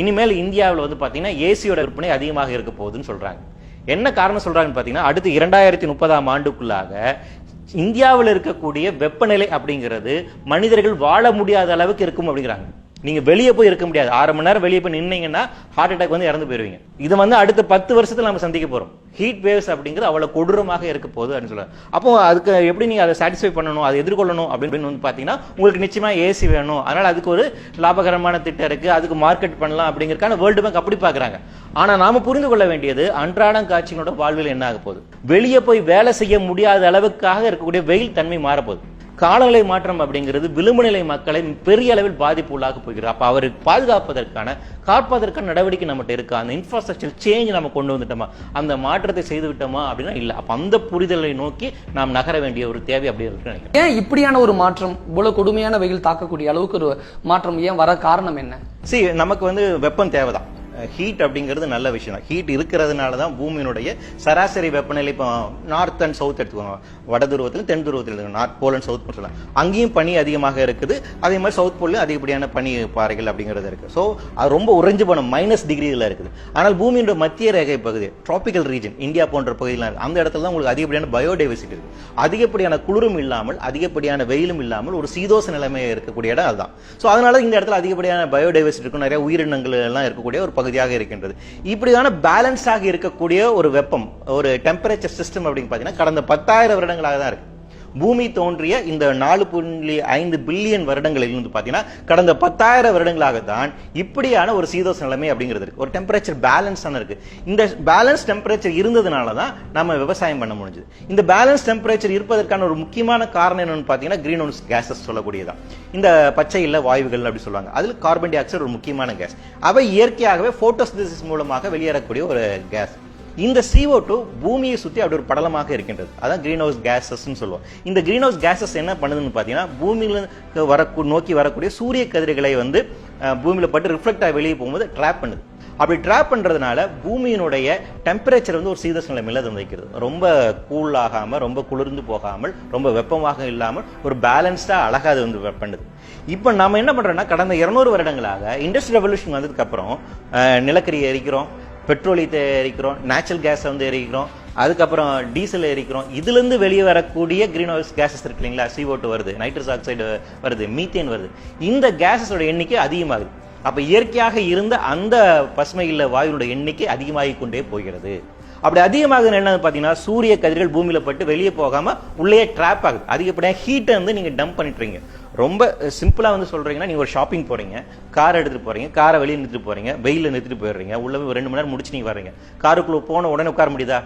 இனிமேல் இந்தியாவில் வந்து பார்த்தீங்கன்னா ஏசியோட விற்பனை அதிகமாக இருக்க போகுதுன்னு சொல்றாங்க. என்ன காரணம் சொல்றாங்கன்னு பார்த்தீங்கன்னா அடுத்து இரண்டாயிரத்தி முப்பதாம் ஆண்டுக்குள்ளாக இந்தியாவில் இருக்கக்கூடிய வெப்பநிலை அப்படிங்கிறது மனிதர்கள் வாழ முடியாத அளவுக்கு இருக்கும் அப்படிங்கிறாங்க. நீங்க வெளியே போய் இருக்க முடியாது. ஆறு மணி நேரம் வெளியே போய் நின்னீங்கன்னா ஹார்ட் அட்டாக் வந்து இறந்து போயிருவீங்க. இது வந்து அடுத்த பத்து வருஷத்துல நம்ம சந்திக்க போறோம். ஹீட் வேவ்ஸ் அப்படிங்கிறது அவ்வளவு கொடூரமாக இருக்க போகுது அப்படின்னு சொல்லுவாங்க அப்போ அதுக்கு எப்படி நீங்க அதை சாட்டிஸ்ஃபை பண்ணணும் அதை எதிர்கொள்ளணும் அப்படின்னு வந்து பாத்தீங்கன்னா உங்களுக்கு நிச்சயமா ஏசி வேணும். அதனால அதுக்கு ஒரு லாபகரமான திட்டம் இருக்கு. அதுக்கு மார்க்கெட் பண்ணலாம் அப்படிங்கிறக்கான வேர்ல்டு பேங்க் அப்படி பாக்குறாங்க ஆனா நாம புரிந்து கொள்ள வேண்டியது அன்றாடம் காட்சிகளோட வாழ்வில் என்ன ஆக போகுது? வெளியே போய் வேலை செய்ய முடியாத அளவுக்காக இருக்கக்கூடிய வெயில் தன்மை மாறப்போகுது காலநிலை மாற்றம் அப்படிங்கிறது விளிம்பு நிலை மக்களை பெரிய அளவில் பாதிப்பு உள்ளாக போகிறது. அப்ப அவரை பாதுகாப்பதற்கான காப்பதற்கான நடவடிக்கை நம்மகிட்ட இருக்கா? அந்த இன்ஃப்ராஸ்ட்ரக்சர் சேஞ்ச் நம்ம கொண்டு வந்துட்டோமா? அந்த மாற்றத்தை செய்து விட்டோமா அப்படின்னா இல்ல. அப்ப அந்த புரிதலை நோக்கி நாம் நகர வேண்டிய ஒரு தேவை அப்படி இருக்குன்னு நினைக்கிறேன். ஏன் இப்படியான ஒரு மாற்றம் இவ்வளவு கொடுமையான வெயில் தாக்கக்கூடிய அளவுக்கு ஒரு மாற்றம் ஏன் வர காரணம் என்ன? சி நமக்கு வந்து வெப்பம் தேவைதான். ஹீட் அப்படிங்கிறது நல்ல விஷயம். தான் ஹீட் இருக்கிறதுனால தான் பூமியினுடைய சராசரி வெப்பநிலை இப்போ நார்த் அண்ட் சவுத் எடுத்துக்கோங்க. வட துருவத்தில் தென் துருவத்தில் நார்த் போல் அண்ட் சவுத் சொல்லலாம். அங்கேயும் பனி அதிகமாக இருக்குது. அதே மாதிரி சவுத் போல்லையும் அதிகப்படியான பனி பாறைகள் அப்படிங்கிறது இருக்குது ஸோ அது ரொம்ப உறைஞ்சு போன மைனஸ் டிகிரியில் இருக்குது. ஆனால் பூமியினுடைய மத்திய ரேகை பகுதி ட்ராபிக்கல் ரீஜன் இந்தியா போன்ற பகுதியில் இருக்குது அந்த இடத்துல தான் உங்களுக்கு அதிகப்படியான பயோடைவர்சிட்டி இருக்குது அதிகப்படியான குளிரும் இல்லாமல் அதிகப்படியான வெயிலும் இல்லாமல் ஒரு சீதோச நிலைமை இருக்கக்கூடிய இடம் அதுதான். ஸோ அதனால இந்த இடத்துல அதிகப்படியான பயோடைவர்சிட்டி இருக்கும். நிறைய உயிரினங்கள் எல்லாம் இருக்கக்கூடிய ஒரு பகுதியாக இருக்கின்றது. இப்படியான பேலன்ஸாக இருக்கக்கூடிய ஒரு வெப்பம் ஒரு டெம்பரேச்சர் சிஸ்டம் அப்படின்னு பார்த்தீங்கன்னா கடந்த பத்தாயிரம் வருடங்களாக தான் இருக்கு. பூமி தோன்றிய இந்த நாலு புள்ளி ஐந்து பில்லியன் வருடங்களில் இருந்து பார்த்தீங்கன்னா கடந்த பத்தாயிரம் வருடங்களாக தான் இப்படியான ஒரு சீதோஷ நிலைமை அப்படிங்கிறது இருக்கு. ஒரு டெம்பரேச்சர் பேலன்ஸ் இருக்கு. இந்த பேலன்ஸ் டெம்பரேச்சர் இருந்ததுனால தான் நம்ம விவசாயம் பண்ண முடிஞ்சது. இந்த பேலன்ஸ் டெம்பரேச்சர் இருப்பதற்கான ஒரு முக்கியமான காரணம் என்னன்னு பார்த்தீங்கன்னா கிரீன் ஹவுஸ் கேசஸ் சொல்லக்கூடியதான் இந்த பச்சை இல்ல வாயுகள் அப்படி சொல்லுவாங்க. அதில் கார்பன் டை ஆக்சைடு ஒரு முக்கியமான கேஸ் அவை இயற்கையாகவே போட்டோசிந்தசிஸ் மூலமாக வெளியேறக்கூடிய ஒரு கேஸ் இந்த சிஓ டூ பூமியை சுற்றி அப்படி ஒரு படலமாக இருக்கின்றது. அதான் கிரீன் ஹவுஸ் கேசஸ்ன்னு சொல்லுவோம். இந்த கிரீன் ஹவுஸ் கேசஸ் என்ன பண்ணுதுன்னு பார்த்தீங்கன்னா பூமியில் வர நோக்கி வரக்கூடிய சூரிய கதிர்களை வந்து பூமியில் பட்டு ரிஃப்ளெக்ட் ஆகி வெளியே போகும்போது ட்ராப் பண்ணுது. அப்படி ட்ராப் பண்ணுறதுனால பூமியினுடைய டெம்பரேச்சர் வந்து ஒரு சீதஸ் நிலைமையில் அது வைக்கிறது ரொம்ப கூல் ஆகாமல் ரொம்ப குளிர்ந்து போகாமல் ரொம்ப வெப்பமாக இல்லாமல் ஒரு பேலன்ஸ்டாக அழகாக அது வந்து பண்ணுது. இப்போ நம்ம என்ன பண்ணுறோன்னா கடந்த இரநூறு வருடங்களாக இண்டஸ்ட்ரியல் ரெவல்யூஷன் வந்ததுக்கப்புறம் நிலக்கரி எரிக்கிறோம் பெட்ரோலியத்தை எரிக்கிறோம் நேச்சுரல் கேஸை வந்து எரிக்கிறோம் அதுக்கப்புறம் டீசல் எரிக்கிறோம் இதுலேருந்து வெளியே வரக்கூடிய க்ரீன் ஹவுஸ் கேசஸ் இருக்கு இல்லைங்களா? CO2 வருது நைட்ரஸ் ஆக்சைடு வருது மீத்தேன் வருது. இந்த கேஸஸோட எண்ணிக்கை அதிகமாகுது. அப்போ இயற்கையாக இருந்த அந்த பசுமையில் இல்ல வாயுவோட எண்ணிக்கை அதிகமாகி கொண்டே போகிறது. அப்படி அதிகமாகுது என்ன பார்த்தீங்கன்னா சூரிய கதிர்கள் பூமியில் பட்டு வெளியே போகாமல் உள்ளே ட்ராப் ஆகுது. அதிகப்படியாக ஹீட்டை வந்து நீங்கள் டம்ப் பண்ணிட்டுறீங்க ரொம்ப சிம்பிளாக வந்து சொல்கிறீங்கன்னா நீங்கள் ஒரு ஷாப்பிங் போறீங்க. கார் எடுத்துட்டு போகிறீங்க காரை வெளியே நிறுத்திட்டு போறீங்க. வெயிலில் நிறுத்திட்டு போயிடுறீங்க. உள்ளே ஒரு ரெண்டு மணி நேரம் முடிச்சு நீங்கள் வர்றீங்க. காருக்குள்ளே போன உடனே உட்கார முடியுதா?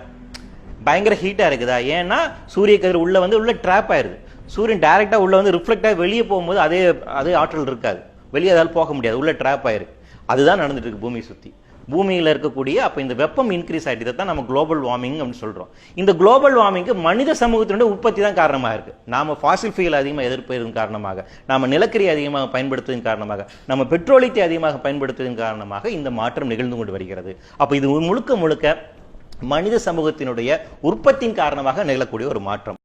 பயங்கர ஹீட்டாக இருக்குதா? ஏன்னா சூரிய கதிர் உள்ளே வந்து உள்ளே ட்ராப் ஆயிருது. சூரியன் டைரெக்டாக உள்ளே வந்து ரிஃப்ளெக்டாக வெளியே போகும்போது அதே அதே ஆற்றல் இருக்காது. வெளியே அதால் போக முடியாது. உள்ளே ட்ராப் ஆயிருக்கு. அதுதான் நடந்துட்டு இருக்கு பூமியை சுற்றி பூமியில் இருக்கக்கூடிய அப்போ இந்த வெப்பம் இன்க்ரீஸ் ஆகிட்டு தான் நம்ம குளோபல் வார்மிங் அப்படின்னு சொல்கிறோம் இந்த குளோபல் வார்மிங்க்கு மனித சமூகத்தினுடைய உற்பத்தி தான் காரணமாக இருக்குது நாம ஃபாசில் ஃபியூல் அதிகமாக எதிர்ப்பதன் காரணமாக நாம் நிலக்கரி அதிகமாக பயன்படுத்துவதன் காரணமாக நம்ம பெட்ரோலியத்தை அதிகமாக பயன்படுத்துவதன் காரணமாக இந்த மாற்றம் நிகழ்ந்து கொண்டு வருகிறது. அப்போ இது முழுக்க முழுக்க மனித சமூகத்தினுடைய உற்பத்தியின் காரணமாக நிகழக்கூடிய ஒரு மாற்றம்.